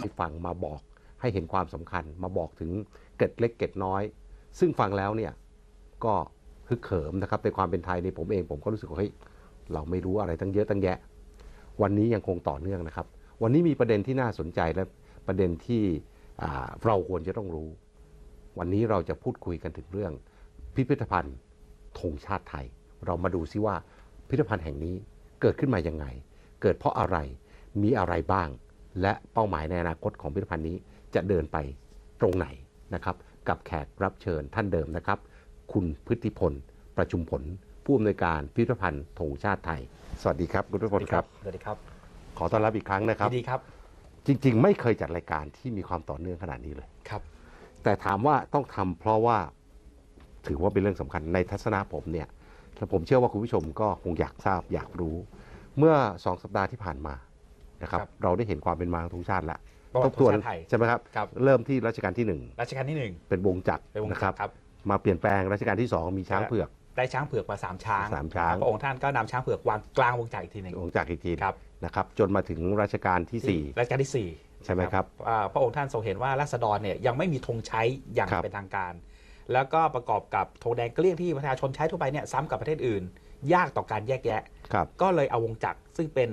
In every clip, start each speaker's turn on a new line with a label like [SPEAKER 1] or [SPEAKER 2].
[SPEAKER 1] ให้ฟังมาบอกให้เห็นความสำคัญมาบอกถึงเกร็ดเล็กเกร็ดน้อย ซึ่งฟังแล้วเนี่ยก็ฮึกเหิมนะครับในความเป็นไทยในผมเองผมก็รู้สึกว่าเฮ้ยเราไม่รู้อะไรตั้งเยอะตั้งแยะ วันนี้ยังคงต่อเนื่องนะครับ วันนี้มีประเด็นที่น่าสนใจและประเด็นที่เราควรจะต้องรู้ วันนี้เราจะพูดคุยกันถึงเรื่อง พิพิธภัณฑ์ธงชาติไทย เรามาดูซิว่าพิพิธภัณฑ์แห่งนี้เกิดขึ้นมายังไง เกิดเพราะอะไรมีอะไรบ้าง และเป้าหมายในอนาคตของพิพิธภัณฑ์นี้จะเดินไปตรงไหนนะครับ กับแขกรับเชิญท่านเดิมนะครับ คุณพฤติพล ประชุมผล ผู้อำนวยการพิพิธภัณฑ์ธงชาติไทย สวัสดีครับ คุณพฤติพลครับ
[SPEAKER 2] สวัสดีครับ
[SPEAKER 1] ขอต้อนรับอีกครั้งนะครับ
[SPEAKER 2] ยินดีครับ
[SPEAKER 1] จริง ๆ ไม่เคยจัดรายการที่มีความต่อเนื่องขนาดนี้เลย
[SPEAKER 2] ครับ
[SPEAKER 1] แต่ถามว่าต้องทำเพราะว่าถือว่าเป็นเรื่องสำคัญในทัศนะผมเนี่ยและผมเชื่อว่าคุณผู้ชมก็คงอยากทราบอยากรู้ เมื่อสองสัปดาห์ที่ผ่านมา นะครับ
[SPEAKER 2] ครับ
[SPEAKER 1] เราได้เห็นความเป็นมาของธงชาติแล้ว
[SPEAKER 2] ประวัติ
[SPEAKER 1] ทบทวน
[SPEAKER 2] ธงชาติไทย
[SPEAKER 1] ใช่ไหมครับ
[SPEAKER 2] ครับ
[SPEAKER 1] เริ่มที่รัชกาลที่หนึ่ง
[SPEAKER 2] รัชกาลที่หนึ่ง
[SPEAKER 1] เป็นวงจักร
[SPEAKER 2] เป็นวง
[SPEAKER 1] นะค
[SPEAKER 2] จั
[SPEAKER 1] รั
[SPEAKER 2] กรครับ
[SPEAKER 1] มาเปลี่ยนแปลงรัชกาลที่สองมีช้างเผือก
[SPEAKER 2] ได้ช้างเผือกมาสามช้าง
[SPEAKER 1] สามช้าง
[SPEAKER 2] พระองค์ท่านก็นำช้างเผือกวางกลางวงจักรอีกทีหนึ่ง
[SPEAKER 1] วงจักรอีกที
[SPEAKER 2] ครับ
[SPEAKER 1] นะครับ จนมาถึงรัชกาลที่สี่
[SPEAKER 2] รัชกาลที่สี่
[SPEAKER 1] ใช่ไหมครับ
[SPEAKER 2] อ่าพระองค์ท่านทรงเห็นว่าราษฎรเนี่ยยังไม่มีธงใช้อย่าง
[SPEAKER 1] ครับ
[SPEAKER 2] เป็นทางการ แล้วก็ประกอบกับธงแดงเกลี้ยงที่ประชาชนใช้ทั่วไปเนี่ยซ้ำกับประเทศอื่น ยากต่อการแยกแยะ
[SPEAKER 1] ครับ
[SPEAKER 2] ก็เลยเอาวงจักรซึ่งเป็น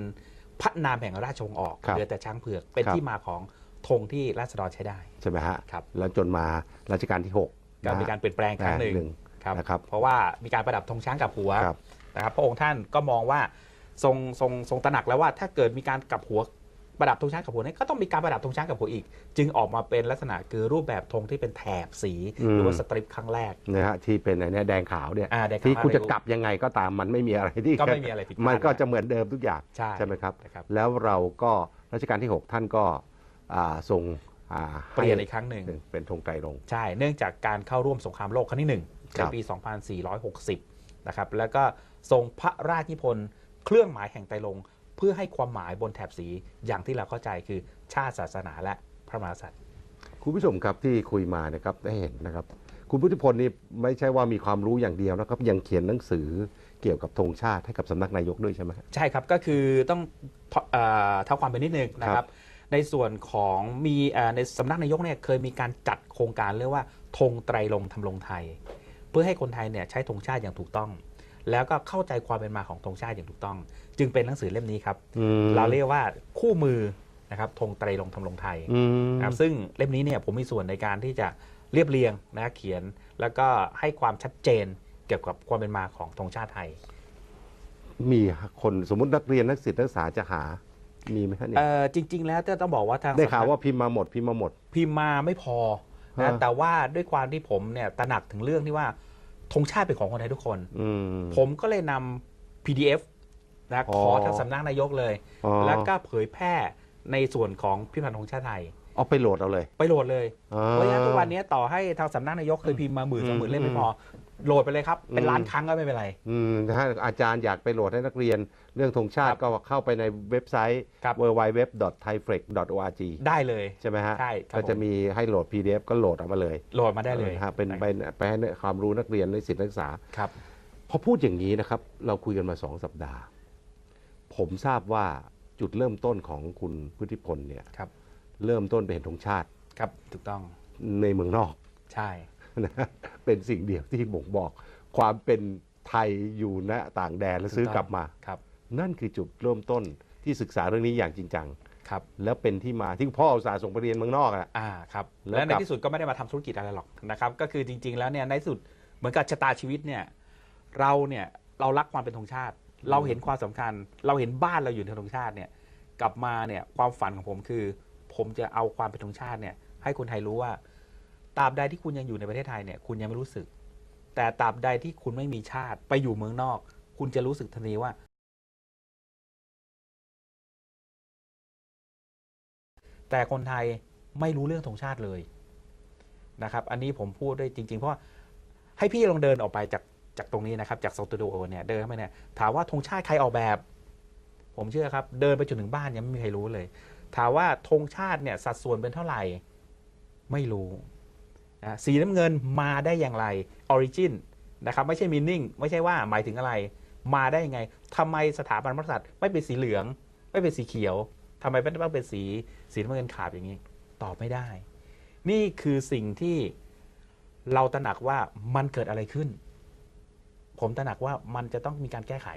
[SPEAKER 2] พระนามแห่งราชวงศ์ออก
[SPEAKER 1] ครับ
[SPEAKER 2] เหลือแต่ช้างเผือกเป็น
[SPEAKER 1] ครับ
[SPEAKER 2] ที่มาของธงที่ราษฎรใช้ได้
[SPEAKER 1] ใช่ไหมฮะ
[SPEAKER 2] ครับ
[SPEAKER 1] แล้วจนมารัชกาลที่หก
[SPEAKER 2] ก็มี
[SPEAKER 1] นะฮะ
[SPEAKER 2] การเปลี่ยนแปลงครั้งหนึ่ง
[SPEAKER 1] หนึ่ง
[SPEAKER 2] ครับ
[SPEAKER 1] นะครับ
[SPEAKER 2] เพราะว่ามีการประดับธงช้างกับหัว
[SPEAKER 1] ครับ
[SPEAKER 2] นะครับพระองค์ท่านก็มองว่าทรงทรงทรงตระหนักแล้วว่าถ้าเกิดมีการกลับหัว ประดับธงช้างกับหัวเนี่ยก็ต้องมีการประดับธงช้างกับหัวอีก จึงออกมาเป็นลักษณะคือรูปแบบธงที่เป็นแถบสี
[SPEAKER 1] อืม
[SPEAKER 2] หรือว่าสตริปครั้งแรก
[SPEAKER 1] นะฮะที่เป็นไอ้เนี่ยแดงขาวเนี่ย
[SPEAKER 2] อ่าแดงขาว
[SPEAKER 1] ที่คุณ
[SPEAKER 2] ให้
[SPEAKER 1] จะ
[SPEAKER 2] รู้
[SPEAKER 1] กลับยังไงก็ตามมันไม่มีอะไรที่
[SPEAKER 2] ก็ไม่มีอะไรผิดพลาด
[SPEAKER 1] มันก็จะเหมือนเดิมทุกอย่าง
[SPEAKER 2] ใช่
[SPEAKER 1] ไหมครับ
[SPEAKER 2] นะครับ
[SPEAKER 1] แล้วเราก็รัชกาลที่ 6 ท่านก็อ่าทรงอ่า
[SPEAKER 2] เปลี่ยน
[SPEAKER 1] ให้
[SPEAKER 2] อีกครั้งหนึ่ง
[SPEAKER 1] เป็นธงไตรรงค์
[SPEAKER 2] ใช่ เนื่องจากการเข้าร่วมสงครามโลกครั้งที่หนึ่ง
[SPEAKER 1] ค
[SPEAKER 2] ใน
[SPEAKER 1] รับ
[SPEAKER 2] ปี 2460 นะครับ แล้วก็ทรงพระราชนิพนธ์เครื่องหมายแห่งไตรรงค์ เพื่อให้ความหมายบนแถบสีอย่างที่เราเข้าใจคือชาติศาสนาและพระมหากษัตริย์
[SPEAKER 1] คุณผู้ชมครับที่คุยมานะครับได้เห็นนะครับ คุณพุทธิพลนี่ไม่ใช่ว่ามีความรู้อย่างเดียวนะครับ ยังเขียนหนังสือเกี่ยวกับธงชาติให้กับสำนักนายกด้วยใช่ไหม
[SPEAKER 2] ใช่ครับก็คือต้องเอ่อเท่าความเป็นนิดนึงนะค
[SPEAKER 1] ครั
[SPEAKER 2] รับบในส่วนของมีเอ่อในสำนักนายกเนี่ยเคยมีการจัดโครงการเรียกว่าธงไตรรงค์ทำรงไทย เพื่อให้คนไทยเนี่ยใช้ธงชาติอย่างถูกต้อง แล้วก็เข้าใจความเป็นมาของธงชาติอย่างถูกต้อง จึงเป็นหนังสือเล่มนี้ครับ
[SPEAKER 1] อืม
[SPEAKER 2] เราเรียกว่าคู่มือนะครับธงไตรรงค์ทำรงไทย
[SPEAKER 1] อืม
[SPEAKER 2] นะครับซึ่งเล่มนี้เนี่ยผมมีส่วนในการที่จะเรียบเรียงนะเขียน แล้วก็ให้ความชัดเจนเกี่ยวกับความเป็นมาของธงชาติไทย
[SPEAKER 1] มีคนสมมตินักเรียนนักศึกษานักศึกษาจะหามีไหมฮะเนี่ย
[SPEAKER 2] เอ่อจริง ๆ แล้วจะต้องบอกว่าทาง
[SPEAKER 1] ได้ข่าว
[SPEAKER 2] สำนัก
[SPEAKER 1] ว่าพิมพ์มาหมดพิมพ์มาหมด
[SPEAKER 2] พิมพ์มาไม่พอ
[SPEAKER 1] ฮะ
[SPEAKER 2] นะแต่ว่าด้วยความที่ผมเนี่ยตระหนักถึงเรื่องที่ว่า ธงชาติเป็นของคนไทยทุกคน
[SPEAKER 1] อืม
[SPEAKER 2] ผมก็เลยนำ PDF นะ
[SPEAKER 1] อ๋
[SPEAKER 2] ข
[SPEAKER 1] อ
[SPEAKER 2] อทางสำนักนายกเลย
[SPEAKER 1] อ๋อ
[SPEAKER 2] แล้วก็เผยแพร่ในส่วนของพิพิธภัณฑ์ธงชาติไทย
[SPEAKER 1] เอาไปโหลดเอาเลย
[SPEAKER 2] ไปโหลดเลย
[SPEAKER 1] อ่า
[SPEAKER 2] เพราะฉะนั้นทุกวันนี้ต่อให้ทางสำนักนายกเคยพิมพ์มาหมื่นสองหมื่นเล่มไม่พอ โหลดไปเลยครับ เป็น
[SPEAKER 1] อืม
[SPEAKER 2] ล้านครั้งก็ไม่เป็นไร
[SPEAKER 1] อืมถ้าอาจารย์อยากไปโหลดให้นักเรียน เรื่องธงชาติ
[SPEAKER 2] ครับ
[SPEAKER 1] ก็เข้าไปในเว็บไซต์
[SPEAKER 2] ครับ
[SPEAKER 1] www.thaiflex.org
[SPEAKER 2] ได้เลย
[SPEAKER 1] ใช่ไหมฮะ
[SPEAKER 2] ใช่ครับ
[SPEAKER 1] ก็จะ
[SPEAKER 2] ผม
[SPEAKER 1] มีให้โหลด PDF ก็โหลดเอามาเลย
[SPEAKER 2] โหลดมาได้เลย
[SPEAKER 1] ออฮะเป็นไปไปให้ความรู้นักเรียนในสิทธินักศึกษา
[SPEAKER 2] ครับ
[SPEAKER 1] พอพูดอย่างนี้นะครับ เราคุยกันมาสองสัปดาห์ ผมทราบว่าจุดเริ่มต้นของคุณพุทธิพลเนี่ย
[SPEAKER 2] ครับ
[SPEAKER 1] เริ่มต้นไปเห็นธงชาติ
[SPEAKER 2] ครับ ถูกต้อง
[SPEAKER 1] ในเมืองนอก
[SPEAKER 2] ใช่
[SPEAKER 1] นะเป็นสิ่งเดียวที่บ่งบอกความเป็นไทยอยู่ณต่างแดนแล้วซื้อกลับมา
[SPEAKER 2] ครับ
[SPEAKER 1] นั่นคือจุดเริ่มต้นที่ศึกษาเรื่องนี้อย่างจริงจัง
[SPEAKER 2] ครับ
[SPEAKER 1] แล้วเป็นที่มาที่พ่ออุตสาห์ส่งไปเรียนเมืองนอกอะ
[SPEAKER 2] อ่าครับ
[SPEAKER 1] แล้ว
[SPEAKER 2] และใน
[SPEAKER 1] กลับ
[SPEAKER 2] ที่สุดก็ไม่ได้มาทำธุรกิจอะไรหรอกนะครับก็คือจริง ๆ แล้วเนี่ยในที่สุดเหมือนกับชะตาชีวิตเนี่ยเราเนี่ยเรารักความเป็นธงชาติ เราเห็นความสำคัญ เราเห็นบ้านเราอยู่ในธงชาติเนี่ยกลับมาเนี่ยความฝันของผมคือ ผมจะเอาความเป็นธงชาติเนี่ยให้คนไทยรู้ว่า ตราบใดที่คุณยังอยู่ในประเทศไทยเนี่ยคุณยังไม่รู้สึก แต่ตราบใดที่คุณไม่มีชาติไปอยู่เมืองนอก คุณจะรู้สึกทันทีว่า แต่คนไทยไม่รู้เรื่องธงชาติเลยนะครับ อันนี้ผมพูดด้วยจริง ๆ เพราะให้พี่ลองเดินออกไปจากจากตรงนี้นะครับ จากสตูดิโอเนี่ยเดินเข้าไปเนี่ยถามว่าธงชาติใครออกแบบ ผมเชื่อครับ เดินไปจนถึงบ้านยังไม่มีใครรู้เลย ถามว่าธงชาติเนี่ยสัดส่วนเป็นเท่าไหร่ ไม่รู้ นะสีน้ำเงินมาได้อย่างไรออริจินนะครับไม่ใช่มินนิ่งไม่ใช่ว่าหมายถึงอะไร มาได้ยังไงทำไมสถาบันพระกษัตริย์ไม่เป็นสีเหลือง ไม่เป็นสีเขียวทำไมไม่ต้องเป็นสีสีน้ำเงินขาบอย่างนี้ ตอบไม่ได้ นี่คือสิ่งที่เราตระหนักว่ามันเกิดอะไรขึ้น ผมตระหนักว่ามันจะต้องมีการแก้ไข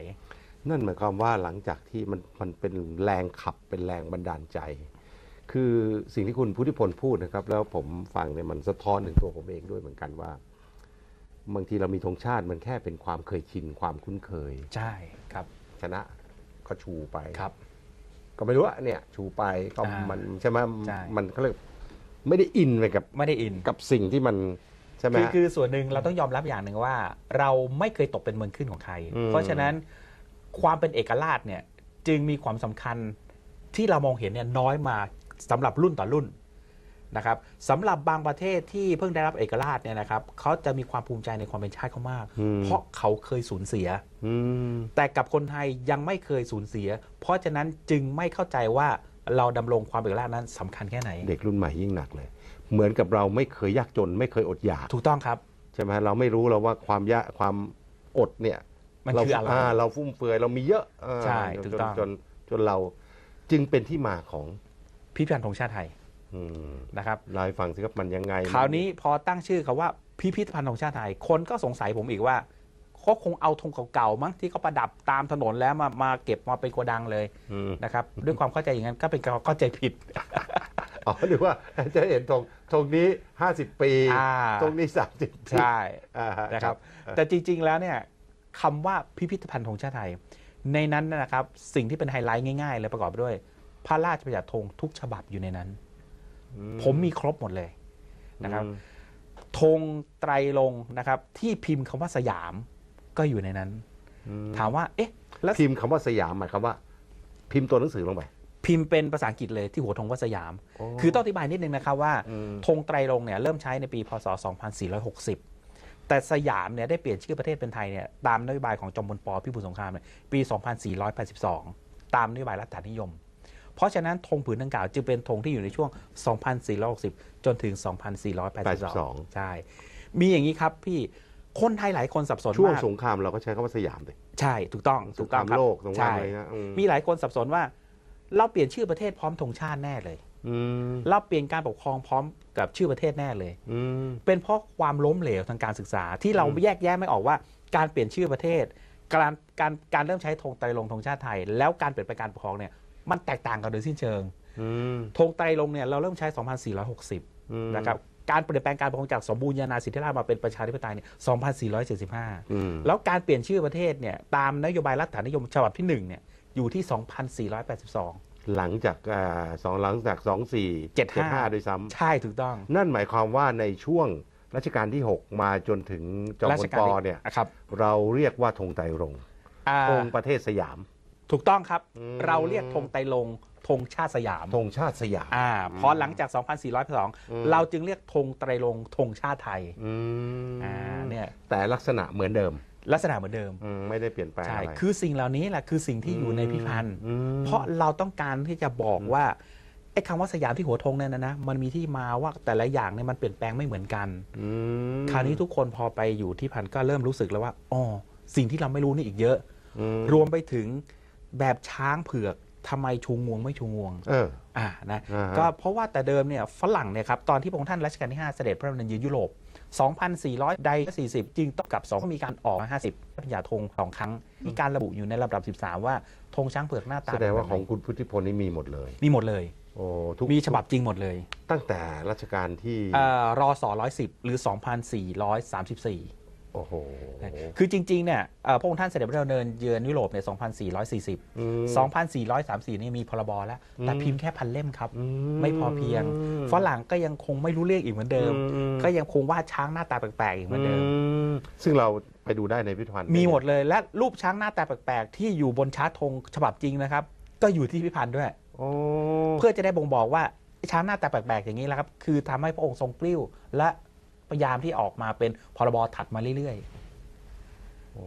[SPEAKER 1] นั่นหมายความว่าหลังจากที่มันมันเป็นแรงขับเป็นแรงบันดาลใจ คือสิ่งที่คุณพุทธิพลพูดนะครับ แล้วผมฟังเนี่ยมันสะท้อนถึงตัวผมเองด้วยเหมือนกันว่า บางทีเรามีธงชาติมันแค่เป็นความเคยชินความคุ้นเคย
[SPEAKER 2] ใช่ครับ
[SPEAKER 1] ชนะก็ชูไป
[SPEAKER 2] ครับ
[SPEAKER 1] ก็ไม่รู้ว่าเนี่ยชูไปก็
[SPEAKER 2] อ่ามั
[SPEAKER 1] มันใช่ไหม
[SPEAKER 2] ใช่
[SPEAKER 1] มันเขาเรียกไม่ได้อินไปกับ
[SPEAKER 2] ไม่ได้อิน
[SPEAKER 1] กับสิ่งที่มันใช่ไหม
[SPEAKER 2] คือ
[SPEAKER 1] ฮะ
[SPEAKER 2] คือส่วนหนึ่งเราต้องยอมรับอย่างหนึ่งว่า เราไม่เคยตกเป็นเมืองขึ้นของใคร
[SPEAKER 1] อืม
[SPEAKER 2] เพราะฉะนั้นความเป็นเอกราชเนี่ยจึงมีความสำคัญที่เรามองเห็นเนี่ยน้อยมา สำหรับรุ่นต่อรุ่นนะครับสำหรับบางประเทศที่เพิ่งได้รับเอกราชเนี่ยนะครับเขาจะมีความภูมิใจในความเป็นชาติเขามาก
[SPEAKER 1] อืม
[SPEAKER 2] เพราะเขาเคยสูญเสีย
[SPEAKER 1] อืม
[SPEAKER 2] แต่กับคนไทยยังไม่เคยสูญเสีย เพราะฉะนั้นจึงไม่เข้าใจว่าเราดำรงความเป็นเอกราชนั้นสำคัญแค่ไหน
[SPEAKER 1] เด็กรุ่นใหม่ยิ่งหนักเลย เหมือนกับเราไม่เคยยากจน ไม่เคยอดอยาก
[SPEAKER 2] ถูกต้องครับ
[SPEAKER 1] ใช่ไหมเราไม่รู้เราว่าความยากความอดเนี่ย
[SPEAKER 2] มัน
[SPEAKER 1] เรา
[SPEAKER 2] คืออะไรา
[SPEAKER 1] เราฟุ่มเฟือยเรามีเยอะอ่า
[SPEAKER 2] ใช่
[SPEAKER 1] จน
[SPEAKER 2] ถูกต้อง
[SPEAKER 1] จนจนเราจึงเป็นที่มาของ
[SPEAKER 2] พิพิธภัณฑ์ธงชาติไทย
[SPEAKER 1] อืม
[SPEAKER 2] นะครับ
[SPEAKER 1] เล่าให้ฟังสิครับมันยังไง
[SPEAKER 2] คราวนี้พอตั้งชื่อคาว่าพิพิธภัณฑ์ธงชาติไทย คนก็สงสัยผมอีกว่าเขาคงเอาธงเก่าๆมั้งที่เขาประดับตามถนนแล้วมามาเก็บมาเป็นโกดังเลย
[SPEAKER 1] อืม
[SPEAKER 2] นะครับด้วยความเข้าใจอย่างนั้นก็เป็นการเข้าใจผิด
[SPEAKER 1] อ๋อหรือว่าจะเห็นธงธงนี้ 50 ปี
[SPEAKER 2] อ่า
[SPEAKER 1] ธงนี้ 30ปี
[SPEAKER 2] ใช่
[SPEAKER 1] อ่าฮ
[SPEAKER 2] นะครับแต่จริงๆ แล้วเนี่ยคำว่าพิพิธภัณฑ์ธงชาติไทย ในนั้นนะครับสิ่งที่เป็นไฮไลท์ง่ายๆ เลยประกอบไปด้วย พระราชบัญญัติธงทุกฉบับอยู่ในนั้น
[SPEAKER 1] อื
[SPEAKER 2] ผมมีครบหมดเลยนะครับ
[SPEAKER 1] อืม
[SPEAKER 2] ธงไตรลงค์นะครับ ที่พิมพ์คำว่าสยามก็อยู่ในนั้น
[SPEAKER 1] อืม
[SPEAKER 2] ถามว่า เอ๊ะ แล้ว
[SPEAKER 1] พิมพ์คำว่าสยามหมายความว่า พิมพ์ตัวหนังสือลงไป
[SPEAKER 2] พิมพ์เป็นภาษาอังกฤษเลยที่หัวธงว่าสยาม
[SPEAKER 1] โอ้
[SPEAKER 2] คือต้องอธิบายนิดนึงนะครับว่า
[SPEAKER 1] อืม
[SPEAKER 2] ธงไตรลงค์เนี่ยเริ่มใช้ในปีพศ 2460 แต่สยามเนี่ยได้เปลี่ยนชื่อประเทศเป็นไทยเนี่ยตามนโยบายของจอมพลปพิบูลสงครามเนี่ยปี 2482 ตามนโยบายรัฐานิยม เพราะฉะนั้นธงผืนดังกล่าวจึงเป็นธงที่อยู่ในช่วง 2460 จนถึง 2482 ใช่ มีอย่างนี้ครับพี่คนไทยหลายคนสับสน
[SPEAKER 1] ช่วง
[SPEAKER 2] มาก
[SPEAKER 1] สงครามเราก็ใช้คำว่าสยามเลย
[SPEAKER 2] ใช่ถูกต้อง
[SPEAKER 1] ส
[SPEAKER 2] ถู
[SPEAKER 1] ง
[SPEAKER 2] ก
[SPEAKER 1] ค
[SPEAKER 2] ต้อ
[SPEAKER 1] รางม
[SPEAKER 2] ครับ
[SPEAKER 1] โลกสงคราม
[SPEAKER 2] ใช่
[SPEAKER 1] อะไรนะอืม
[SPEAKER 2] มีหลายคนสับสนว่า เราเปลี่ยนชื่อประเทศพร้อมธงชาติแน่เลย
[SPEAKER 1] อืม
[SPEAKER 2] เราเปลี่ยนการปกครองพร้อมกับชื่อประเทศแน่เลย
[SPEAKER 1] อืม
[SPEAKER 2] เป็นเพราะความล้มเหลวทางการศึกษาที่เรา
[SPEAKER 1] อืม
[SPEAKER 2] แยกแยะไม่ออกว่า การเปลี่ยนชื่อประเทศ การการการเริ่มใช้ธงไตรลงค์ธงชาติไทย แล้วการเปลี่ยนแปลงการปกครองเนี่ย มันแตกต่างกันโดยสิ้นเชิง
[SPEAKER 1] อืม
[SPEAKER 2] ธงไตรลงค์เนี่ยเราเริ่มใช้ 2460
[SPEAKER 1] อืม
[SPEAKER 2] นะครับการเปลี่ยนแปลงการปกครองจากสมบูรณาญาสิทธิราชย์มาเป็นประชาธิปไตยเนี่ย2475
[SPEAKER 1] อืม
[SPEAKER 2] แล้วการเปลี่ยนชื่อประเทศเนี่ยตามนโยบายรัฐานิยมฉบับที่หนึ่งเนี่ยอยู่ที่ 2482
[SPEAKER 1] หลังจากอ่าสองหลังจากสองสี่
[SPEAKER 2] เจ็ดห้า
[SPEAKER 1] ด้วยซ้
[SPEAKER 2] ใช่ถูกต้องำ
[SPEAKER 1] นั่นหมายความว่าในช่วงรัชกาลที่ 6 มาจนถึงจอม
[SPEAKER 2] รา
[SPEAKER 1] พ
[SPEAKER 2] ช
[SPEAKER 1] ล
[SPEAKER 2] การ
[SPEAKER 1] ป
[SPEAKER 2] ที่
[SPEAKER 1] เนี่ย
[SPEAKER 2] ครับ
[SPEAKER 1] เราเรียกว่าธงไตรรงค์
[SPEAKER 2] อ่า
[SPEAKER 1] ธงประเทศสยาม
[SPEAKER 2] ถูกต้องครับ
[SPEAKER 1] อืม
[SPEAKER 2] เราเรียกธงไตรลงค์ธงชาติสยาม
[SPEAKER 1] ธงชาติสยาม
[SPEAKER 2] อ่าพอหลังจาก
[SPEAKER 1] อืม
[SPEAKER 2] 2402 เราจึงเรียกธงไตรลงค์ธงชาติไทย
[SPEAKER 1] อืม
[SPEAKER 2] อ่าเนี่ย
[SPEAKER 1] แต่ลักษณะเหมือนเดิม
[SPEAKER 2] ลักษณะเหมือนเดิม
[SPEAKER 1] อืมไม่ได้เปลี่ยนแปลง
[SPEAKER 2] ใช่
[SPEAKER 1] อะไร
[SPEAKER 2] คือสิ่งเหล่านี้แหละคือสิ่งที่อยู่ในพิพันธ์
[SPEAKER 1] อืม
[SPEAKER 2] เพราะเราต้องการที่จะบอกว่าไอ้คำว่าสยามที่หัวธงเนี่ยนะนะมันมีที่มาว่าแต่ละอย่างเนี่ยมันเปลี่ยนแปลงไม่เหมือนกัน
[SPEAKER 1] อืม
[SPEAKER 2] คราวนี้ทุกคนพอไปอยู่ที่พันก็เริ่มรู้สึกแล้วว่าอ๋อสิ่งที่เราไม่รู้นี่อีกเยอะ
[SPEAKER 1] อืม
[SPEAKER 2] รวมไปถึง แบบช้างเผือกทำไมชูงวงไม่ชูงวง
[SPEAKER 1] เออ
[SPEAKER 2] อ่านะ
[SPEAKER 1] อ่าฮะ
[SPEAKER 2] ก็เพราะว่าแต่เดิมเนี่ยฝรั่งเนี่ยครับตอนที่พระองค์ท่านรัชกาลที่ 5 เสด็จพระดำเนินเยือนยุโรป 2,400 ใด 40 จึงต้องกับ 2 มีการออกมา 50ปัญญาธงสองครั้ง มีการระบุอยู่ในลำดับ 13 ว่าธงช้างเผือกหน้าตา
[SPEAKER 1] แสดงว่า
[SPEAKER 2] เป็น
[SPEAKER 1] ข
[SPEAKER 2] แบบ
[SPEAKER 1] อง
[SPEAKER 2] ไหน
[SPEAKER 1] คุณพุทธิพลนี่มีหมดเลย
[SPEAKER 2] มีหมดเลย
[SPEAKER 1] โอ้ทุก
[SPEAKER 2] มีฉบับจริงหมดเลย
[SPEAKER 1] ตั้งแต่รัชกาลที่
[SPEAKER 2] เอ่อรอสอ110 หรือ 2,434
[SPEAKER 1] โอ้โห
[SPEAKER 2] คือจริงๆเนี่ยเอ่อพระองค์ท่านเสด็จพระดำเนินเยือนยุโรปเนี่ย2,440
[SPEAKER 1] อืม
[SPEAKER 2] 2,434นี่มีพรบแล้ว แต่
[SPEAKER 1] อืม
[SPEAKER 2] พิมพ์แค่พันเล่มครับ
[SPEAKER 1] อื
[SPEAKER 2] ไม่พอเพียง ฝรั่งก็ยังคงไม่รู้เรื่องอีกเหมือนเดิม
[SPEAKER 1] อื
[SPEAKER 2] ก็ยังคงวาดช้างหน้าตาแปลกๆอีกเหมือนเดิม
[SPEAKER 1] มซึ่งเราไปดูได้ในพิพิธภัณฑ์
[SPEAKER 2] มีหมดเลยและรูปช้างหน้าตาแปลกๆ ที่อยู่บนชาร์ตธงฉบับจริงนะครับ ก็อยู่ที่พิพิธภัณฑ์ด้วย
[SPEAKER 1] โอ้
[SPEAKER 2] เพื่อจะได้บ่งบอกว่าไอ้ช้างหน้าตาแปลกๆอย่างนี้แหละครับ คือทำให้พระองค์ทรงกลิ้ว และ พยายามที่ออกมาเป็นพรบถัดมาเรื่อย
[SPEAKER 1] โอ้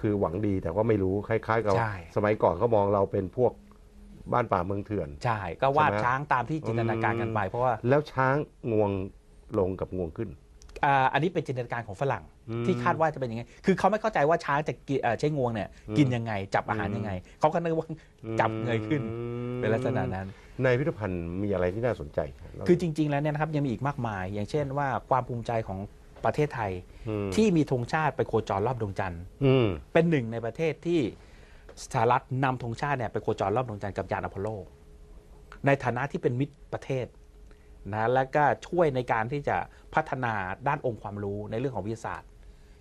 [SPEAKER 1] คือหวังดีแต่ว่าไม่รู้คล้ายๆกับ
[SPEAKER 2] ใช่
[SPEAKER 1] สมัยก่อนเขามองเราเป็นพวกบ้านป่าเมืองเถื่อน
[SPEAKER 2] ๆ ใช่ ก็วาด
[SPEAKER 1] ใช่ไหม
[SPEAKER 2] ช้างตามที่จินตนาการกันไปเพราะว่า
[SPEAKER 1] แล้วช้างงวงลงกับงวงขึ้น
[SPEAKER 2] อ่าอันนี้เป็นจินตนาการของฝรั่ง
[SPEAKER 1] อืม
[SPEAKER 2] ที่คาดว่าจะเป็นยังไง คือเขาไม่เข้าใจว่าช้างจะกินเอ่อใช้งวงเนี่ย
[SPEAKER 1] อืม
[SPEAKER 2] กินยังไง จับอาหารยังไง เขาก็นึกว่าจับเงยขึ้น
[SPEAKER 1] อืม
[SPEAKER 2] เป็นลักษณะนั้น
[SPEAKER 1] ในพิพิธภัณฑ์มีอะไรที่น่าสนใจรับ
[SPEAKER 2] คือจริง ๆ แล้วเนี่ยนะครับยังมีอีกมากมาย อย่างเช่นว่าความภูมิใจของประเทศไทย
[SPEAKER 1] ม
[SPEAKER 2] ที่มีธงชาติไปโคจรรอบดวงจันทร์
[SPEAKER 1] อืม
[SPEAKER 2] เป็นหนึ่งในประเทศที่สหรัฐนำธงชาติเนี่ยไปโคจรรอบดวงจันทร์กับยานอพอลโล ในฐานะที่เป็นมิตรประเทศนะและก็ช่วยในการที่จะพัฒนาด้านองค์ความรู้ในเรื่องของวิทยาศาสตร์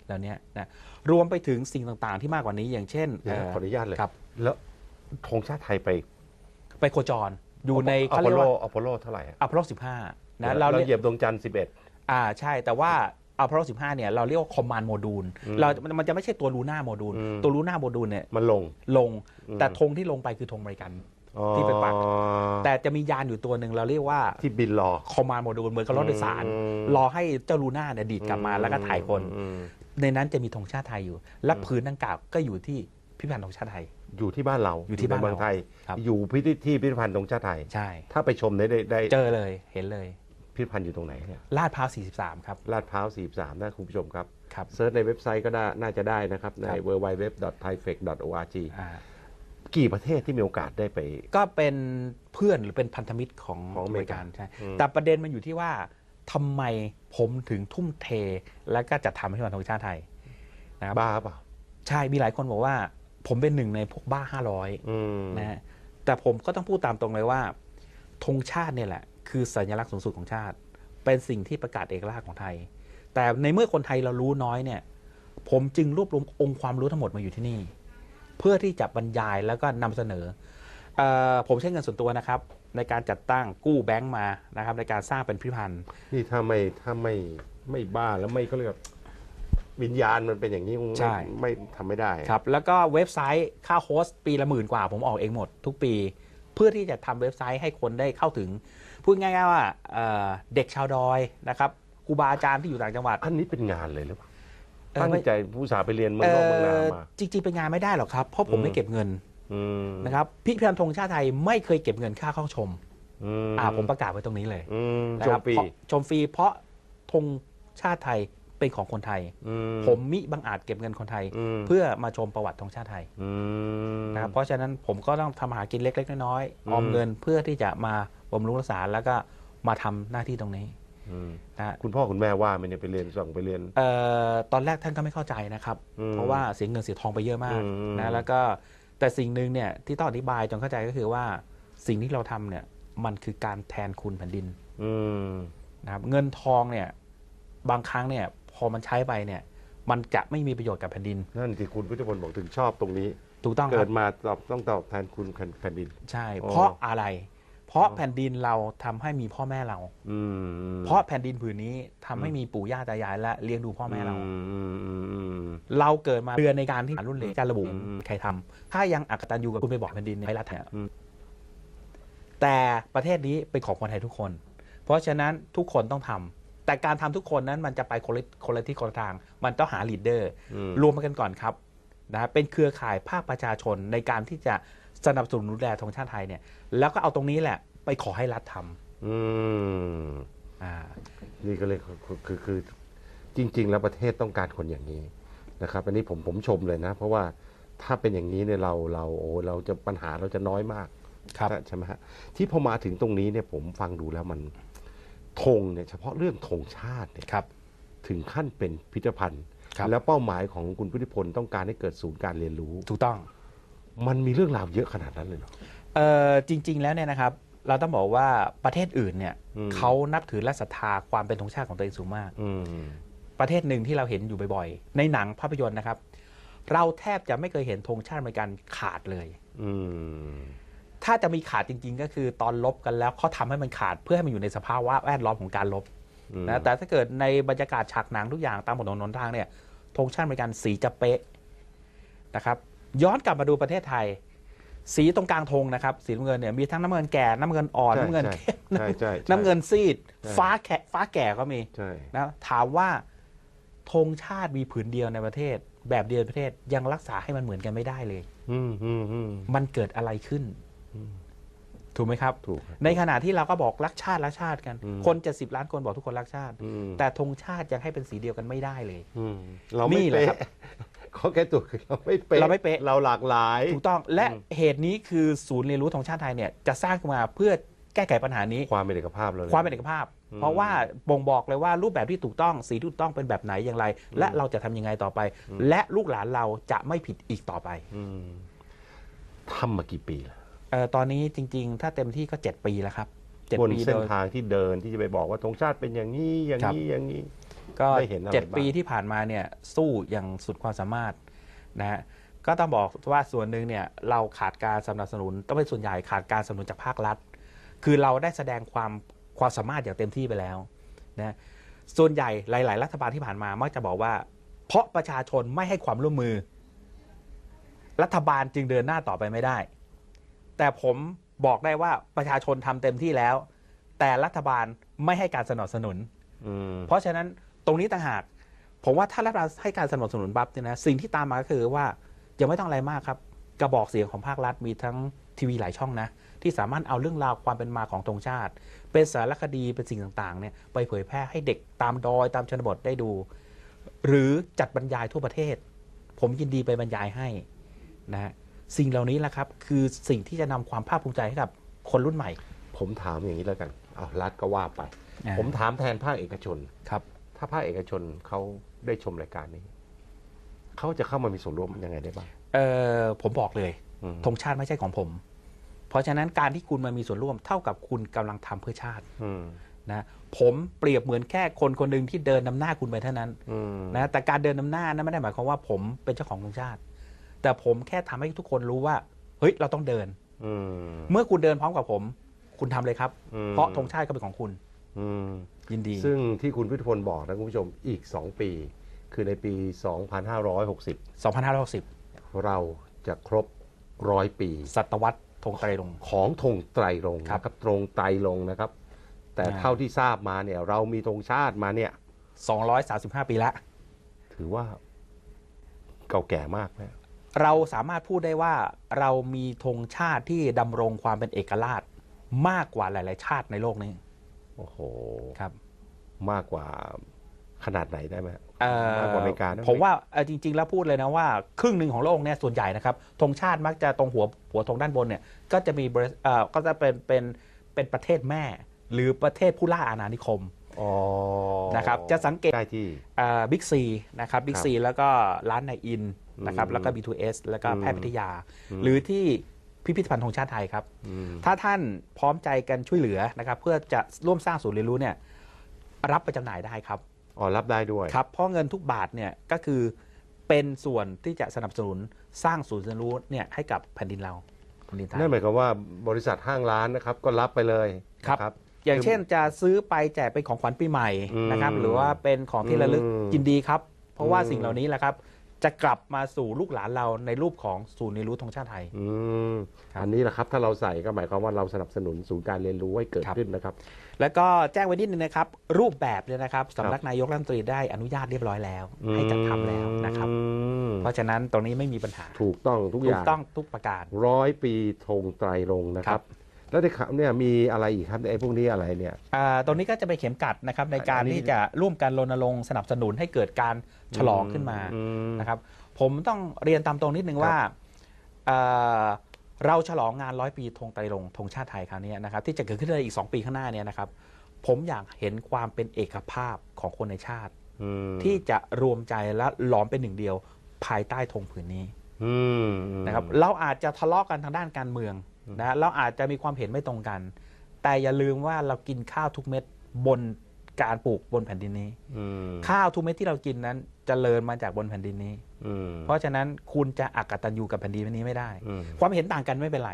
[SPEAKER 2] เหล่านี้นะรวมไปถึงสิ่งต่างๆ ที่มากกว่านี้อย่างเช่น
[SPEAKER 1] เดี๋ยวนะ
[SPEAKER 2] เข
[SPEAKER 1] ออนุญาตเลย
[SPEAKER 2] ครับ
[SPEAKER 1] แล้วธงชาติไทยไป
[SPEAKER 2] ไปโคจร อยู่ใน
[SPEAKER 1] อ
[SPEAKER 2] เขา
[SPEAKER 1] พอ
[SPEAKER 2] เรีย
[SPEAKER 1] ล
[SPEAKER 2] ก
[SPEAKER 1] โล
[SPEAKER 2] ว่า
[SPEAKER 1] อพอลโลเท่าไหร่อะ
[SPEAKER 2] อพอลโล15นะ
[SPEAKER 1] เรา
[SPEAKER 2] เราเรียก
[SPEAKER 1] เหยียบดวงจันทร์สิบเอ็ด
[SPEAKER 2] อ่าใช่แต่ว่าอพอลโล15เนี่ยเราเรียกว่าคอมมานด์โมดูล
[SPEAKER 1] อืม
[SPEAKER 2] เรามันมันจะไม่ใช่ตัวลูน่าโมดูล
[SPEAKER 1] อืม
[SPEAKER 2] ตัวลูน่าโมดูลเนี่ย
[SPEAKER 1] มันลง
[SPEAKER 2] ลง
[SPEAKER 1] อืม
[SPEAKER 2] แต่ธงที่ลงไปคือธงอเมริกัน
[SPEAKER 1] อ๋อ
[SPEAKER 2] ที่ไปปักแต่จะมียานอยู่ตัวหนึ่งเราเรียกว่า
[SPEAKER 1] ที่บินรอ
[SPEAKER 2] คอมมานด์โมดูลเหมือนกับรถโดยสาร
[SPEAKER 1] อืม
[SPEAKER 2] รอให้เจ้าลูน่าเนี่ยดีดกลับมาแล้วก็ถ่ายคน
[SPEAKER 1] อืม
[SPEAKER 2] ในนั้นจะมีธงชาติไทยอยู่ และพื้นดังกล่าวก็อยู่ที่ พิพิธภัณฑ์ธงชาติไทย
[SPEAKER 1] อยู่ที่บ้านเรา
[SPEAKER 2] อยู่ที่บ้าน
[SPEAKER 1] ใเมือง
[SPEAKER 2] เรา
[SPEAKER 1] ไทย
[SPEAKER 2] ครับ
[SPEAKER 1] อยู่พิพิธที่พิพิธภัณฑ์ธงชาติไทย
[SPEAKER 2] ใช่
[SPEAKER 1] ถ้าไปชมได้ได้ได้
[SPEAKER 2] เจอเลยเห็นเลย
[SPEAKER 1] พิพิธภัณฑ์อยู่ตรงไหนเนี่ย
[SPEAKER 2] ลาดพร้าว43 ครับ
[SPEAKER 1] ลาดพร้าว 43 นะคุณผู้ชมครับ
[SPEAKER 2] ครับ
[SPEAKER 1] เซิร์ชในเว็บไซต์ก็ได้น่าจะได้นะครับ ใน
[SPEAKER 2] ครับ
[SPEAKER 1] www.thaifec.org
[SPEAKER 2] อ่า
[SPEAKER 1] กี่ประเทศที่มีโอกาสได้ไป
[SPEAKER 2] ก็เป็นเพื่อนหรือเป็นพันธมิตรของ
[SPEAKER 1] ของ
[SPEAKER 2] อ
[SPEAKER 1] อ
[SPEAKER 2] เม
[SPEAKER 1] เม
[SPEAKER 2] ริ
[SPEAKER 1] ริ
[SPEAKER 2] กั
[SPEAKER 1] กาน
[SPEAKER 2] ใช่
[SPEAKER 1] อืม
[SPEAKER 2] แต่ประเด็นมันอยู่ที่ว่าทำไมผมถึงทุ่มเท และก็จะทำให้วันธงชาติไทยนะครับ
[SPEAKER 1] บ้าเปล่า
[SPEAKER 2] ใช่ มีหลายคนบอกว่า ผมเป็นหนึ่งในพวกบ้า500
[SPEAKER 1] อืม
[SPEAKER 2] นะฮะแต่ผมก็ต้องพูดตามตรงเลยว่าธงชาติเนี่ยแหละ คือสัญลักษณ์สูงสุดของชาติ เป็นสิ่งที่ประกาศเอกลักษณ์ของไทย แต่ในเมื่อคนไทยเรารู้น้อยเนี่ย ผมจึงรวบรวมองค์ความรู้ทั้งหมดมาอยู่ที่นี่ เพื่อที่จะบรรยายแล้วก็นำเสนอเออผมใช้เงินส่วนตัวนะครับ ในการจัดตั้งกู้แบงก์มานะครับ ในการสร้างเป็นพิพิธภัณฑ์
[SPEAKER 1] นี่ถ้าไม่ถ้าไม่ไม่บ้าแล้วไม่ก็เรียก ว่าวิญญาณมันเป็นอย่างนี้คงไม่
[SPEAKER 2] ใช่
[SPEAKER 1] ไม่ทำไม่ได้
[SPEAKER 2] ครับ แล้วก็เว็บไซต์ค่าโฮสต์ปีละหมื่นกว่า ผมออกเองหมดทุกปี เพื่อที่จะทำเว็บไซต์ให้คนได้เข้าถึง พูดง่ายๆว่าเอ่อเด็กชาวดอยนะครับครูบาอาจารย์ที่อยู่ต่างจังหวัด
[SPEAKER 1] อันนี้เป็นงานเลยหรือเปล่า
[SPEAKER 2] เอ่อ
[SPEAKER 1] ตั้ง
[SPEAKER 2] ไม่
[SPEAKER 1] ใจผู้สาห์ไปเรียนเมืองนอกเมืองนา
[SPEAKER 2] เอ่อ
[SPEAKER 1] มา
[SPEAKER 2] จริงๆเป็นงานไม่ได้หรอกครับเพราะผม
[SPEAKER 1] อืม
[SPEAKER 2] ไม่เก็บเงิน
[SPEAKER 1] อืม
[SPEAKER 2] นะครับพิพิธภัณฑ์ธงชาติไทยไม่เคยเก็บเงินค่าเข้าชม
[SPEAKER 1] อืม
[SPEAKER 2] อ่าผมประกาศไว้ตรงนี้เลย
[SPEAKER 1] อืม
[SPEAKER 2] นะ
[SPEAKER 1] ช
[SPEAKER 2] ค
[SPEAKER 1] ม
[SPEAKER 2] รับ
[SPEAKER 1] ปี
[SPEAKER 2] เพราะชมฟรีเพราะธงชาติไทย เป็นของคนไทย
[SPEAKER 1] อื
[SPEAKER 2] ผมมิบังอาจเก็บเงินคนไทย
[SPEAKER 1] อืม
[SPEAKER 2] เพื่อมาชมประวัติธงชาติไทย
[SPEAKER 1] อืม
[SPEAKER 2] นะครับเพราะฉะนั้นผมก็ต้องทำหากินเล็ก ๆ น้อย
[SPEAKER 1] อืม
[SPEAKER 2] ๆออมเงินเพื่อที่จะมาบำรุงรักษาแล้วก็มาทำหน้าที่ตรงนี้
[SPEAKER 1] อืม
[SPEAKER 2] นะฮะ
[SPEAKER 1] คุณพ่อคุณแม่ว่าไหมเนี่ยไปเรียนส่งไปเรียน
[SPEAKER 2] เอ่อตอนแรกท่านก็ไม่เข้าใจนะครับ
[SPEAKER 1] อืม
[SPEAKER 2] เพราะว่าเสียเงินเสียทองไปเยอะมาก
[SPEAKER 1] อืม
[SPEAKER 2] นะแล้วก็แต่สิ่งหนึ่งเนี่ยที่ต้องอธิบายจนเข้าใจก็คือว่าสิ่งที่เราทำเนี่ยมันคือการแทนคุณแผ่นดิน
[SPEAKER 1] อืม
[SPEAKER 2] นะครับเงินทองเนี่ยบางครั้งเนี่ย พอมันใช้ไปเนี่ย มันจะไม่มีประโยชน์กับแผ่นดิน
[SPEAKER 1] นั่นที่คุณพุทธพลบอกถึงชอบตรงนี้
[SPEAKER 2] ถูกต้องค
[SPEAKER 1] เกิ
[SPEAKER 2] รั
[SPEAKER 1] ด
[SPEAKER 2] บ
[SPEAKER 1] มาตอบต้องตอบแทนคุณแผ่นดิน
[SPEAKER 2] ใช่
[SPEAKER 1] อ๋อ
[SPEAKER 2] เพราะอะไร เพราะแผ่นดินเราทำให้มีพ่อแม่เรา
[SPEAKER 1] อืม
[SPEAKER 2] เพราะแผ่นดินผืนนี้ทำให้มีปู่ย่าตายายและเลี้ยงดูพ่อแม่เรา
[SPEAKER 1] อืมอืมอืมอืม
[SPEAKER 2] เราเกิดมาเรือนในการที่รุ่นเล็กการระบุ
[SPEAKER 1] อืม
[SPEAKER 2] ใครทำถ้ายังอักตันยูกับคุณไปบอกแผ่นดินไม่รัฐเนี่ย
[SPEAKER 1] อืม
[SPEAKER 2] แต่ประเทศนี้เป็นของคนไทยทุกคน เพราะฉะนั้นทุกคนต้องทำ แต่การทำทุกคนนั้นมันจะไปคนละคนละที่คนละทาง มันต้องหาลีดเดอร์
[SPEAKER 1] อืม
[SPEAKER 2] รวมกันก่อนครับนะเป็นเครือข่ายภาคประชาชนในการที่จะสนับสนุนดูแลธงชาติไทยเนี่ย แล้วก็เอาตรงนี้แหละ ไปขอให้รัฐท
[SPEAKER 1] อืมำ
[SPEAKER 2] อ่า
[SPEAKER 1] นี่ก็เลยคือคือคือจริง ๆ แล้วประเทศต้องการคนอย่างนี้นะครับ อันนี้ผมผมชมเลยนะ เพราะว่าถ้าเป็นอย่างนี้เนี่ยเราเราโอ้เราจะปัญหาเราจะน้อยมาก
[SPEAKER 2] ครับ
[SPEAKER 1] ใช่ไหมฮะที่พอมาถึงตรงนี้เนี่ยผมฟังดูแล้วมัน ธงเนี่ยเฉพาะเรื่องธงชาติเนี่ย
[SPEAKER 2] ครับ
[SPEAKER 1] ถึงขั้นเป็นพิพิธภัณฑ์
[SPEAKER 2] ครับ
[SPEAKER 1] แล้วเป้าหมายของคุณพุทธิพลต้องการให้เกิดศูนย์การเรียนรู้
[SPEAKER 2] ถูกต้อง
[SPEAKER 1] มันมีเรื่องราวเยอะขนาดนั้นเลยเหรอ
[SPEAKER 2] เออจริง ๆ แล้วเนี่ยนะครับ เราต้องบอกว่าประเทศอื่นเนี่ย
[SPEAKER 1] อืม
[SPEAKER 2] เขานับถือและศรัทธาความเป็นธงชาติของตัวเองสูงมาก
[SPEAKER 1] อืม
[SPEAKER 2] ประเทศหนึ่งที่เราเห็นอยู่บ่อยๆ ในหนังภาพยนตร์นะครับ เราแทบจะไม่เคยเห็นธงชาติอเมริกันขาดเลย
[SPEAKER 1] อืม
[SPEAKER 2] ถ้าจะมีขาดจริง ๆ ก็คือตอนลบกันแล้วเขาทำให้มันขาดเพื่อให้มันอยู่ในสภาวะแวดล้อมของการลบ
[SPEAKER 1] อืม
[SPEAKER 2] นะแต่ถ้าเกิดในบรรยากาศฉากหนังทุกอย่างตามถนนหนทางเนี่ยธงชาติอเมริกันสีจะเป๊ะนะครับย้อนกลับมาดูประเทศไทย สีตรงกลางธงนะครับ สีน้ำเงินเนี่ยมีทั้งน้ำเงินแก่น้ำเงินอ่อน
[SPEAKER 1] ใช่
[SPEAKER 2] น้ำเงิน
[SPEAKER 1] ใช่
[SPEAKER 2] เข้ม
[SPEAKER 1] ใช่ใช่ใช่
[SPEAKER 2] น้ำเงินซีด
[SPEAKER 1] ใช่
[SPEAKER 2] ฟ้าแขฟ้าแก่ก็มี
[SPEAKER 1] ใช่
[SPEAKER 2] นะถามว่าธงชาติมีผืนเดียวในประเทศ แบบเดียวในประเทศยังรักษาให้มันเหมือนกันไม่ได้เลย
[SPEAKER 1] อืมอืมอืม
[SPEAKER 2] มันเกิดอะไรขึ้น ถูกไหมครับ
[SPEAKER 1] ถูกครับ
[SPEAKER 2] ในขณะที่เราก็บอกรักชาติรักชาติกัน
[SPEAKER 1] อืม
[SPEAKER 2] คนจะสิบล้านคนบอกทุกคนรักชาติ
[SPEAKER 1] อืม
[SPEAKER 2] แต่ธงชาติยังให้เป็นสีเดียวกันไม่ได้เลย
[SPEAKER 1] อืมเราไม่
[SPEAKER 2] นี่แหละ
[SPEAKER 1] เป๊ะ
[SPEAKER 2] ครับ
[SPEAKER 1] เขาแค่ตัวคือเราไม่เป๊ะ
[SPEAKER 2] เราไม่เป๊ะ
[SPEAKER 1] เราหลากหลาย
[SPEAKER 2] ถูกต้องและ
[SPEAKER 1] อืม
[SPEAKER 2] เหตุนี้คือศูนย์เรียนรู้ธงชาติไทยเนี่ยจะสร้างขึ้นมาเพื่อแก้ไขปัญหานี้
[SPEAKER 1] ความเป็นเอกภาพเราลย
[SPEAKER 2] ความเป็นเอกภาพ
[SPEAKER 1] อืม
[SPEAKER 2] เพราะว่าบ่งบอกเลยว่ารูปแบบที่ถูกต้องสีที่ถูกต้องเป็นแบบไหนอย่างไร และเราจะทำยังไงต่อไป และลูกหลานเราจะไม่ผิดอีกต่อไป
[SPEAKER 1] อืมทำมากี่ปีแล้ว
[SPEAKER 2] เออตอนนี้จริง ๆ ถ้าเต็มที่ก็ 7 ปีแล้วครับเจ็ด
[SPEAKER 1] บน
[SPEAKER 2] ปี
[SPEAKER 1] เส้น
[SPEAKER 2] โดย
[SPEAKER 1] ทางที่เดินที่จะไปบอกว่าธงชาติเป็นอย่างนี้อย่าง
[SPEAKER 2] ครับ
[SPEAKER 1] นี้อย่างนี้
[SPEAKER 2] ก็
[SPEAKER 1] ได้เห็นอะไร
[SPEAKER 2] เจ็ด
[SPEAKER 1] บ้าง
[SPEAKER 2] ปีที่ผ่านมาเนี่ยสู้อย่างสุดความสามารถนะฮะก็ต้องบอกว่าส่วนหนึ่งเนี่ยเราขาดการสนับสนุนต้องเป็นส่วนใหญ่ขาดการสนับสนุนจากภาครัฐ คือเราได้แสดงความความสามารถอย่างเต็มที่ไปแล้วนะส่วนใหญ่หลาย ๆ รัฐบาลที่ผ่านมามักจะบอกว่า เพราะประชาชนไม่ให้ความร่วมมือ รัฐบาลจึงเดินหน้าต่อไปไม่ได้ แต่ผมบอกได้ว่าประชาชนทำเต็มที่แล้ว แต่รัฐบาลไม่ให้การสนับสนุน
[SPEAKER 1] อืม
[SPEAKER 2] เพราะฉะนั้นตรงนี้ต่างหาก ผมว่าถ้ารัฐบาลให้การสนับสนุนบัฟเนี่ยนะสิ่งที่ตามมาก็คือว่ายังไม่ต้องอะไรมากครับ กระบอกเสียงของภาครัฐมีทั้งทีวีหลายช่องนะ ที่สามารถเอาเรื่องราวความเป็นมาของธงชาติ เป็นสารคดีเป็นสิ่งต่างๆเนี่ยไปเผยแพร่ให้เด็กตามดอยตามชนบทได้ดู หรือจัดบรรยายทั่วประเทศ ผมยินดีไปบรรยายให้นะฮะ สิ่งเหล่านี้แหละครับ คือสิ่งที่จะนำความภาคภูมิใจให้กับคนรุ่นใหม่
[SPEAKER 1] ผมถามอย่างนี้แล้วกันเอารัฐก็ว่าไป
[SPEAKER 2] อ่า
[SPEAKER 1] ผมถามแทนภาคเอกชน
[SPEAKER 2] ครับ
[SPEAKER 1] ถ้าภาคเอกชนเขาได้ชมรายการนี้เขาจะเข้ามามีส่วนร่วมยังไงได้บ้าง
[SPEAKER 2] เออผมบอกเลย
[SPEAKER 1] อืม
[SPEAKER 2] ธงชาติไม่ใช่ของผม เพราะฉะนั้นการที่คุณมามีส่วนร่วมเท่ากับคุณกำลังทำเพื่อชาติ
[SPEAKER 1] อืม
[SPEAKER 2] นะผมเปรียบเหมือนแค่คนคนหนึ่งที่เดินนำหน้าคุณไปเท่านั้น
[SPEAKER 1] อืม
[SPEAKER 2] นะแต่การเดินนำหน้านั้นไม่ได้หมายความว่าผมเป็นเจ้าของธงชาติ แต่ผมแค่ทำให้ทุกคนรู้ว่า เฮ้ย เราต้องเดิน
[SPEAKER 1] อืม
[SPEAKER 2] เมื่อคุณเดินพร้อมกับผม คุณทำเลยครับ
[SPEAKER 1] อืม
[SPEAKER 2] เพราะธงชาติก็เป็นของคุณ
[SPEAKER 1] อืม
[SPEAKER 2] ยินดี
[SPEAKER 1] ซึ่งที่คุณพิทพลบอกนะคุณผู้ชมอีก 2 ปี คือในปี 2560
[SPEAKER 2] 2560
[SPEAKER 1] เราจะครบร้อยปี
[SPEAKER 2] ศตวรรษธงไตรรงค์
[SPEAKER 1] ของธงไตรรงค์
[SPEAKER 2] ครับ
[SPEAKER 1] นะครับตรงไตรรงค์นะครับ แต่
[SPEAKER 2] อ่า
[SPEAKER 1] เท่าที่ทราบมาเนี่ย เรามีธงชาติมาเนี่ย
[SPEAKER 2] 235 ปีละ
[SPEAKER 1] ถือว่าเก่าแก่มากนะ
[SPEAKER 2] เราสามารถพูดได้ว่าเรามีธงชาติที่ดำรงความเป็นเอกราช มากกว่าหลาย ๆ ชาติในโลกนี้
[SPEAKER 1] โอ้โห
[SPEAKER 2] ครับ
[SPEAKER 1] มากกว่าขนาดไหนได้ไหม
[SPEAKER 2] เอ่อ
[SPEAKER 1] มากกว่าอเมริกาได้ไหม
[SPEAKER 2] ผมว่าเอ่อจริง ๆ แล้วพูดเลยนะว่า ครึ่งหนึ่งของโลกเนี่ยส่วนใหญ่นะครับธงชาติมักจะตรงหัวหัวธงด้านบนเนี่ย ก็จะมีบริเอ่อก็จะเป็นเป็นเป็นประเทศแม่ หรือประเทศผู้ล่าอาณานิคม
[SPEAKER 1] อ๋อ
[SPEAKER 2] นะครับจะสังเกต
[SPEAKER 1] ได้ที่
[SPEAKER 2] บิ๊กซีนะครับบิ๊ก
[SPEAKER 1] ครับ
[SPEAKER 2] ซีแล้วก็ร้านในอิน นะครับ
[SPEAKER 1] อืม
[SPEAKER 2] แล้วก็ B2S แล้วก็
[SPEAKER 1] อืม
[SPEAKER 2] แพทย์พิทยา
[SPEAKER 1] อืม
[SPEAKER 2] หรือที่พิพิธภัณฑ์ธงชาติไทยครับ
[SPEAKER 1] อืม
[SPEAKER 2] ถ้าท่านพร้อมใจกันช่วยเหลือนะครับเพื่อจะร่วมสร้างศูนย์เรียนรู้เนี่ยรับไปจำหน่ายได้ครับ
[SPEAKER 1] อ๋อรับได้ด้วย
[SPEAKER 2] ครับเพราะเงินทุกบาทเนี่ยก็คือเป็นส่วนที่จะสนับสนุนสร้างศูนย์เรียนรู้เนี่ยให้กับแผ่นดินเราแผ่นดินไทย
[SPEAKER 1] นั่นหมายความว่าบริษัทห้างร้านนะครับก็รับไปเลย
[SPEAKER 2] ครับ
[SPEAKER 1] นะ
[SPEAKER 2] อย่างเช่นจะซื้อไปแจกเป็นของขวัญปีใหม่
[SPEAKER 1] อืม
[SPEAKER 2] นะครับหรือว่าเป็นของที่ระลึก
[SPEAKER 1] อืม
[SPEAKER 2] ยินดีครับ เพราะว่า
[SPEAKER 1] อืม
[SPEAKER 2] สิ่งเหล่านี้แหละครับ จะกลับมาสู่ลูกหลานเราในรูปของศูนย์เรียนรู้ธงชาติไทย
[SPEAKER 1] อืม
[SPEAKER 2] ครับ
[SPEAKER 1] อันนี้แหละครับถ้าเราใส่ก็หมายความว่าเราสนับสนุนศูนย์การเรียนรู้ให้เกิด
[SPEAKER 2] ครับ
[SPEAKER 1] ขึ้นนะครับ
[SPEAKER 2] แล้วก็แจ้งไว้นิดนึงนะครับ รูปแบบเนี่ยนะครับสำนักนายกรัฐมนตรีได้อนุญาตเรียบร้อยแล้ว ให้จัดทำแล้วนะครับ
[SPEAKER 1] อืม
[SPEAKER 2] เพราะฉะนั้นตรงนี้ไม่มีปัญหา
[SPEAKER 1] ถูกต้องทุกอ
[SPEAKER 2] ถู
[SPEAKER 1] ย่ากง
[SPEAKER 2] ต้องทุกประการ
[SPEAKER 1] ร้อยปีธงไตรรงค์นะค
[SPEAKER 2] ครั
[SPEAKER 1] รับ
[SPEAKER 2] บ
[SPEAKER 1] แล้วในข่าวเนี่ยมีอะไรอีกครับไอ้พวกนี้อะไรเนี่ย
[SPEAKER 2] อ่าตรงนี้ก็จะเป็นเข็มกัดนะครับในการ
[SPEAKER 1] อันนี้
[SPEAKER 2] ที่จะร่วมกันรณรงค์สนับสนุนให้เกิดการฉลองขึ้นมา
[SPEAKER 1] อืม
[SPEAKER 2] นะครับ ผมต้องเรียนตามตรงนิดนึง
[SPEAKER 1] ครับ
[SPEAKER 2] ว่าเอ่อเราฉลองงานร้อยปีธงไตรรงค์ธงชาติไทยคราวนี้นะครับ ที่จะเกิดขึ้นในอีก 2 ปีข้างหน้าเนี่ยนะครับ ผมอยากเห็นความเป็นเอกภาพของคนในชาติ
[SPEAKER 1] อืม
[SPEAKER 2] ที่จะรวมใจและหลอมเป็นหนึ่งเดียว ภายใต้ธงผืนนี้
[SPEAKER 1] อืม
[SPEAKER 2] นะครับ เราอาจจะทะเลาะกันทางด้านการเมือง นะเราอาจจะมีความเห็นไม่ตรงกัน แต่อย่าลืมว่าเรากินข้าวทุกเม็ดบนการปลูกบนแผ่นดินนี้
[SPEAKER 1] อืม
[SPEAKER 2] ข้าวทุกเม็ดที่เรากินนั้นจเจริญมาจากบนแผ่นดินนี้
[SPEAKER 1] อืม
[SPEAKER 2] เพราะฉะนั้นคุณจะอักตันยูกับแผ่นดินนี้ไม่ได้
[SPEAKER 1] อืม
[SPEAKER 2] ความเห็นต่างกันไม่เป็นไร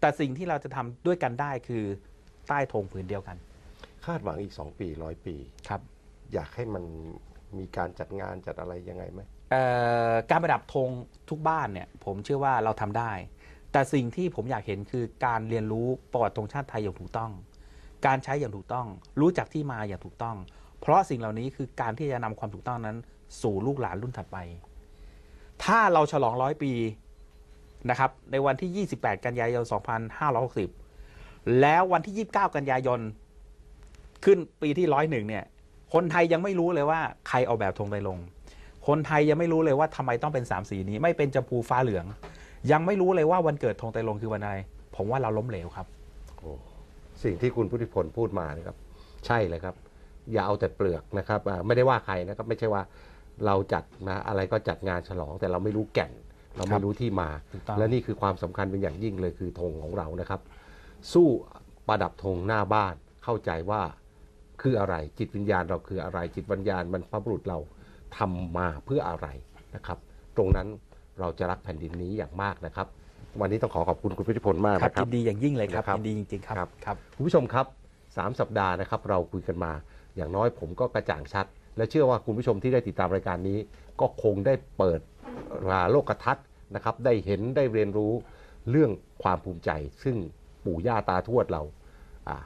[SPEAKER 2] แต่สิ่งที่เราจะทำด้วยกันได้คือใต้ธงผืนเดียวกัน
[SPEAKER 1] คาดหวังอีก2ปีร้อยปี
[SPEAKER 2] ครับ
[SPEAKER 1] อยากให้มันมีการจัดงานจัดอะไรยังไงไหม
[SPEAKER 2] เอ่อการประดับธงทุกบ้านเนี่ย ผมเชื่อว่าเราทำได้ แต่สิ่งที่ผมอยากเห็นคือการเรียนรู้ประวัติธงชาติไทยอย่างถูกต้อง การใช้อย่างถูกต้อง รู้จักที่มาอย่างถูกต้อง เพราะสิ่งเหล่านี้คือการที่จะนำความถูกต้องนั้น สู่ลูกหลานรุ่นถัดไป ถ้าเราฉลองร้อยปีนะครับในวันที่ 28 กันยายน 2560 แล้ววันที่ 29 กันยายน ขึ้นปีที่ร้อยหนึ่งเนี่ย คนไทยยังไม่รู้เลยว่าใครเอาแบบธงไตรลง คนไทยยังไม่รู้เลยว่าทำไมต้องเป็นสามสีนี้ ไม่เป็นจมพูฟ้าเหลือง ยังไม่รู้เลยว่าวันเกิดธงไตรลงค์คือวันอะไร ผมว่าเราล้มเหลวครับ
[SPEAKER 1] โอ้สิ่งที่คุณพุทธิพลพูดมานะครับ ใช่เลยครับ อย่าเอาแต่เปลือกนะครับอ่าไม่ได้ว่าใครนะครับ ไม่ใช่ว่าเราจัดนะอะไรก็จัดงานฉลอง แต่เราไม่รู้แก่น เรา
[SPEAKER 2] ครั
[SPEAKER 1] ไม่
[SPEAKER 2] บ
[SPEAKER 1] รู้ที่มา
[SPEAKER 2] ถูกต้อง
[SPEAKER 1] และนี่คือความสำคัญเป็นอย่างยิ่งเลยคือธงของเรานะครับ สู้ประดับธงหน้าบ้านเข้าใจว่าคืออะไรจิตวิญญาณเราคืออะไรจิตวิญญาณบรรพบุรุษเราทำมาเพื่ออะไรนะครับ ตรงนั้น เราจะรักแผ่นดินนี้อย่างมากนะครับ วันนี้ต้องขอขอบคุณคุณพุทธิพลมาก
[SPEAKER 2] ครับ
[SPEAKER 1] นะครั
[SPEAKER 2] ยิ
[SPEAKER 1] บ
[SPEAKER 2] นดีอย่างยิ่งเลยครับ
[SPEAKER 1] นะครับ
[SPEAKER 2] ยินดีจริงๆครับ
[SPEAKER 1] ครับ
[SPEAKER 2] ครับ
[SPEAKER 1] คุณผู้ชมครับ 3 สัปดาห์นะครับ เราคุยกันมา อย่างน้อยผมก็กระจ่างชัด และเชื่อว่าคุณผู้ชมที่ได้ติดตามรายการนี้ ก็คงได้เปิดโลกทัศน์นะครับ ได้เห็นได้เรียนรู้เรื่องความภูมิใจ ซึ่งปู่ย่าตาทวดเราอ่า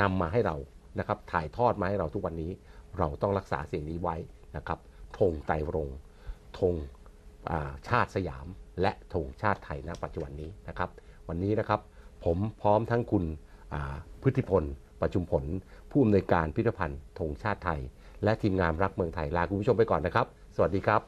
[SPEAKER 1] นำมาให้เรานะครับ ถ่ายทอดมาให้เราทุกวันนี้ เราต้องรักษาสิ่งนี้ไว้นะครับธงไตรรงค์ธงอ่า ชาติสยามและธงชาติไทยณปัจจุบันนี้นะครับ วันนี้นะครับผมพร้อมทั้งคุณพฤทธิพล ประชุมผล ผู้อำนวยการพิพิธภัณฑ์ธงชาติไทย และทีมงานรักเมืองไทยลาคุณผู้ชมไปก่อนนะครับ สวัสดีครับ